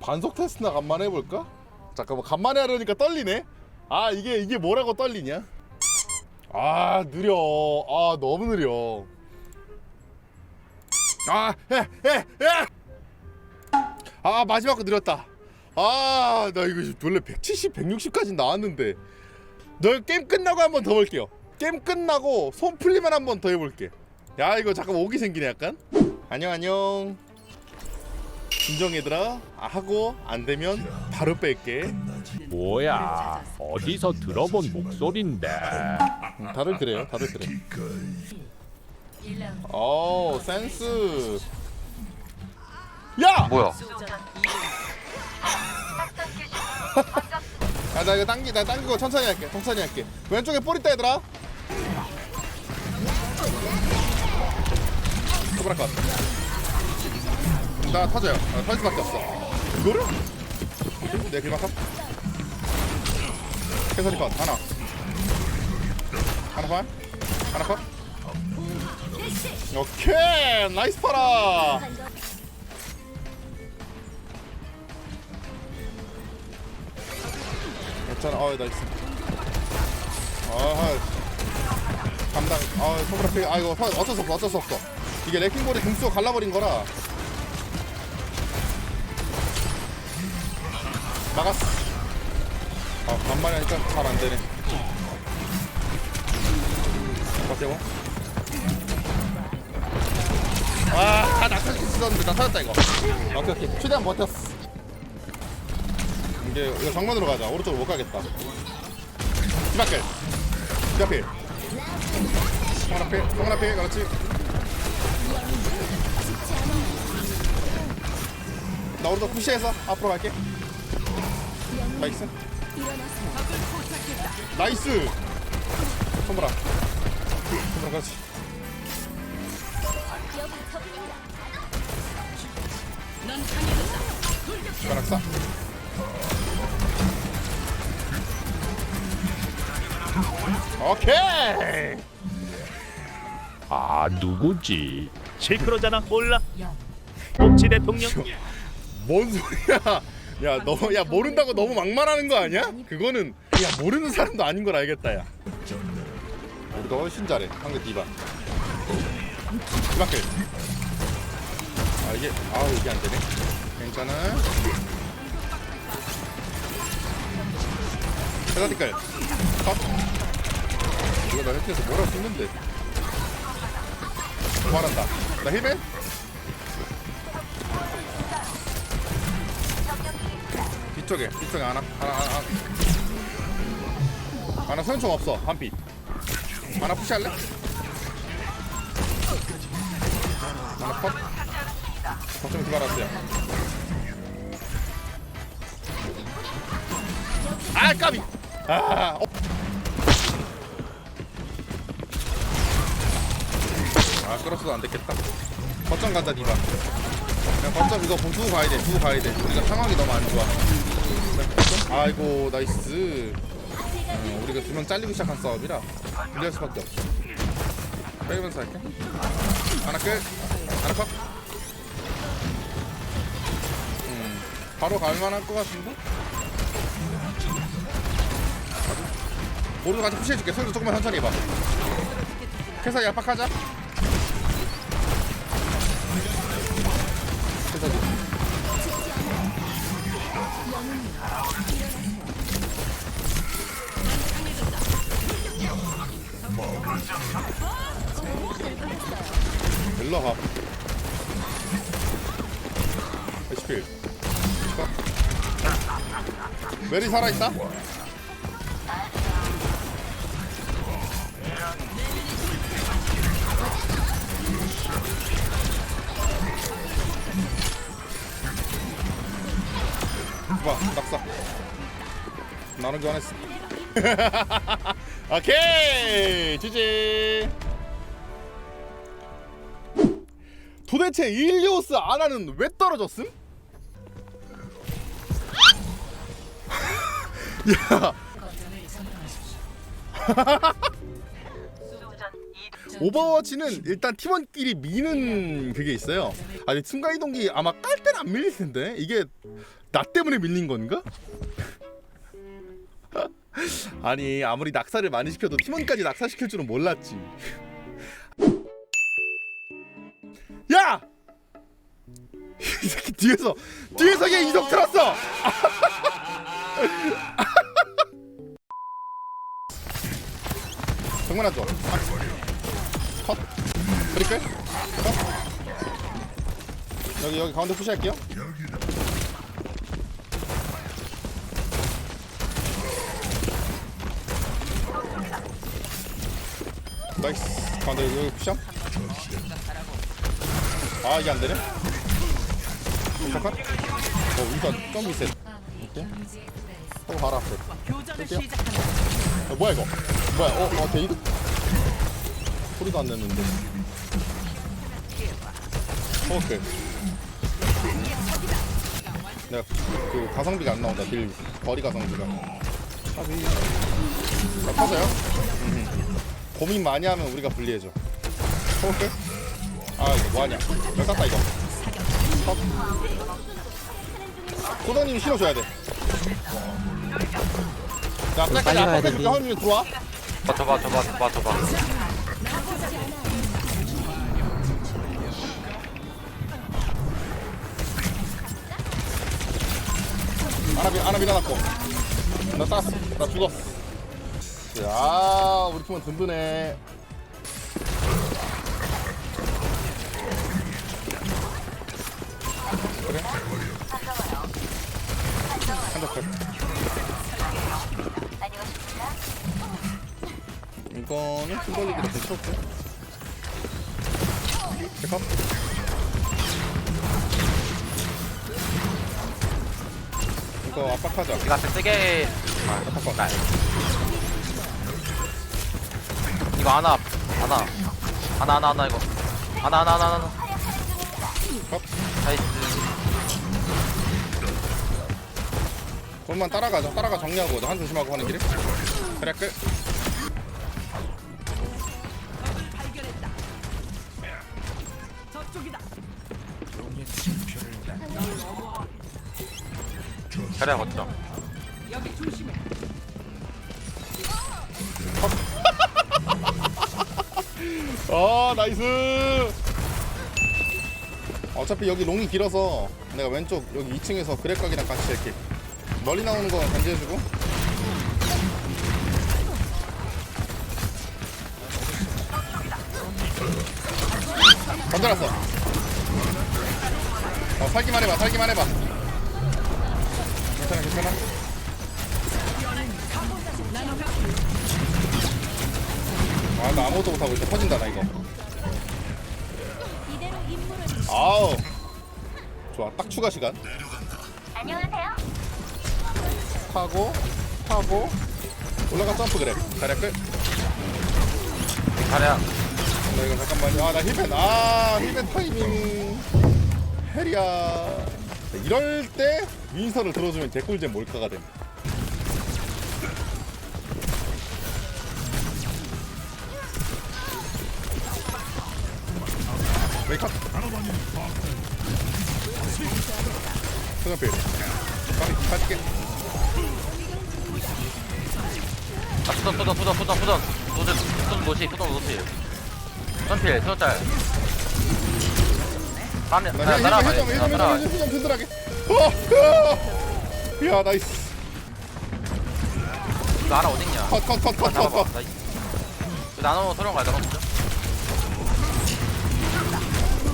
반속 테스트나 간만에 해볼까? 잠깐만 간만에 하려니까 떨리네. 아 이게 이게 뭐라고 떨리냐? 아 느려. 아 너무 느려. 아, 에, 에, 에. 아 마지막 거 느렸다. 아 나 이거 원래 170, 160까지 나왔는데. 너 게임 끝나고 한 번 더 볼게요. 게임 끝나고 손 풀리면 한 번 더 해볼게. 야 이거 잠깐 오기 생기네 약간. 안녕 안녕. 진정 얘들아 아, 하고 안 되면 바로 뺄게 뭐야? 어디서 들어본 목소린데? 음, 다들 그래요 다들 그래 어 센스 야! 뭐야? 아, 나 이거 당기 나 당기고 천천히 할게 천천히 할게 왼쪽에 볼 있다 얘들아 소브라 컷나 터져요. 나 터질 수밖에 없어. 이거를? 네 길막함 캐서리 컷 하나. 하나 반 하나 컷? 오케이! 나이스 파라 괜찮아. 어 나이스. 아 감당 아 소브라피 아 이거 서- 어쩔 수 없어 어쩔 수 없어. 이게 레킹볼이 등수가 갈라버린 거라. 막았어 아 간만에 하니까 잘 안되네. 버텨고 아 낙찰 있었는데 나 찾았다 이거. 오케이 오케이. 최대한 버텼어. 이제 이거 정면으로 가자. 오른쪽으로 못 가겠다. 뒤바퀴 뒤바퀴 성원 앞에 성원 앞에 그렇지. 나 오른쪽 푸시해서 앞으로 갈게. 나이스. 나이스. 손보라. 손보라 그렇지. 숟가락 싸 오케이 아 누구지? 실크로잖아 몰라. 옥치 대통령. 뭔 소리야? 야, 너, 야 모른다고 너무 막말하는 거 아니야? 그거는 야 모르는 사람도 아닌 걸 알겠다, 야. 우리가 훨씬 잘해. 상대 디바. 디바클. 아 이게 아 이게 안 되네. 괜찮아. 페다티클. 컷. 이거 나 헬트에서 뭐라고 쓰는데? 부활한다. 나 힐맨? 뒤쪽에 뒤쪽에 하나 하나 하나 하나 소용총 없어 한빛 하나 푸시할래? 하나 컷 걱정 기발았어요 아 까비 아 어. 아 끌었어도 안 됐겠다. 거점 간다 니바 그냥 거점 이거 두고 가야 돼 두고 가야 돼. 우리가 상황이 너무 안 좋아. 아이고 나이스. 음, 우리가 두 명 잘리기 시작한 싸움이라 불리할 수밖에 없어. 빼면서 할게. 하나 끝. 하나 컷. 음, 바로 갈만할 것 같은데? 모두 같이 푸시해줄게. 소리도 조금만 천천히 해봐. 캐서리 압박하자 가. HP. 메리 살아 있다. 봐, 낙사. 나는 교환했어. 오케이, 지지. 도대체 일리오스 아나는 왜 떨어졌음? 야, 오버워치는 일단 팀원끼리 미는 그게 있어요. 아니 순간 이동기 아마 깔 때는 안 밀릴 텐데 이게 나 때문에 밀린 건가? 아니 아무리 낙사를 많이 시켜도 팀원까지 낙사시킬 줄은 몰랐지. 야! 이 새끼 뒤에서 뒤에서 얘 이속 들었어. 정말 안 좋아. 컷. 그릴까요? 컷. 여기 여기 가운데 푸시할게요. 나이스. 가운데 여기, 푸시함. 아 이게 안 되네. 잠깐. 어 일단 점프 셋. 오케이. 또 바로 앞에. 어, 뭐야 이거? 뭐야? 어, 어 데이드? 소리도 안 냈는데. 어, 오케이. 내가 그 가성비가 안 나온다. 딜 거리 가성비가. 합이. 자, 터져요? 음. 고민 많이 하면 우리가 불리해져. 어, 오케이. 아 이거 뭐하냐? 열 땄다 이거. 컷. 소장님 실어줘야 돼. 야, 빨리 와야 되지. 줄게 허님 들어와. 줘봐 줘봐 줘봐 아나비 아나비 나갔고 나 땄어 나 죽었어 야 우리 팀은 든든해. 그래 한적해 이거는 큰 걸리기로 괜찮고. 체크 이거 압박하자. 이거 앞에 세게. 압박 이거 하나 하나. 하나 하나 하나 이거. 하나 하나 하나 하나. 컷 나이스. 그것만 따라가자. 따라가 정리하고 한 조심하고 하는 길에. 그래 끝. 자리야 걷죠 아 나이스. 어차피 여기 롱이 길어서 내가 왼쪽 여기 2층에서 그랩각이랑 같이 이렇게 멀리 나오는 거 견제해주고. 건드렸어. 어 살기만 해봐. 살기만 해봐. 괜찮아 괜찮아. 아, 나 아무것도 못하고 있어. 터진다, 나 이거. 아우. 좋아, 딱 추가 시간. 안녕하세요. 타고, 타고, 올라가 점프 그래. 자리 끝. 자리야 나 이거 잠깐만요. 아, 나 힐벤. 아, 힐벤 타이밍. 헬이야. 이럴 때 윈서를 들어주면 개꿀잼 몰카가 돼. 메이크업. 소장필. 빨리 빠질게. 아 푸던 푸던 푸던 푸던 푸던 푸던 푸던 노시 푸던 노시 선필 푸던짤 따라 나 따라 힐, 따라 힐, 힐, 힐, 힐, 따라 힐, 힐, 힐, 든든하게. 어, 어. 야, 나이스. 알아 어딨냐 컷, 컷, 컷, 컷, 컷, 잡아봐 컷. 나이스 이거 나눠 토론 가자 먼저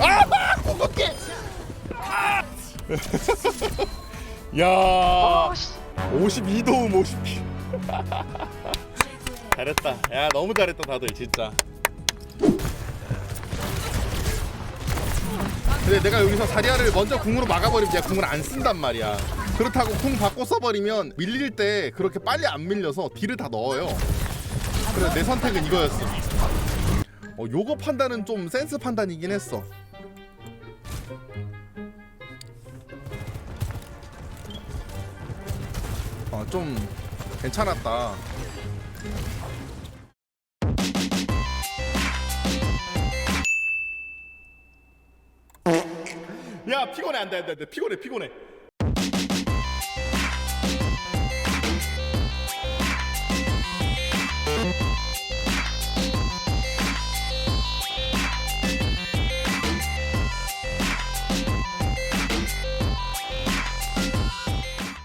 아, 어떡해. 야, 52도움 50피. 잘했다. 야, 너무 잘했다 다들 진짜. 근데 내가 여기서 자리아를 먼저 궁으로 막아버리면 얘가 궁을 안 쓴단 말이야. 그렇다고 궁 바꿔 써버리면 밀릴 때 그렇게 빨리 안 밀려서 딜을 다 넣어요. 그래서 내 선택은 이거였어. 어, 요거 판단은 좀 센스 판단이긴 했어. 좀 괜찮았다. 야 피곤해. 안돼 안돼 안돼. 피곤해 피곤해.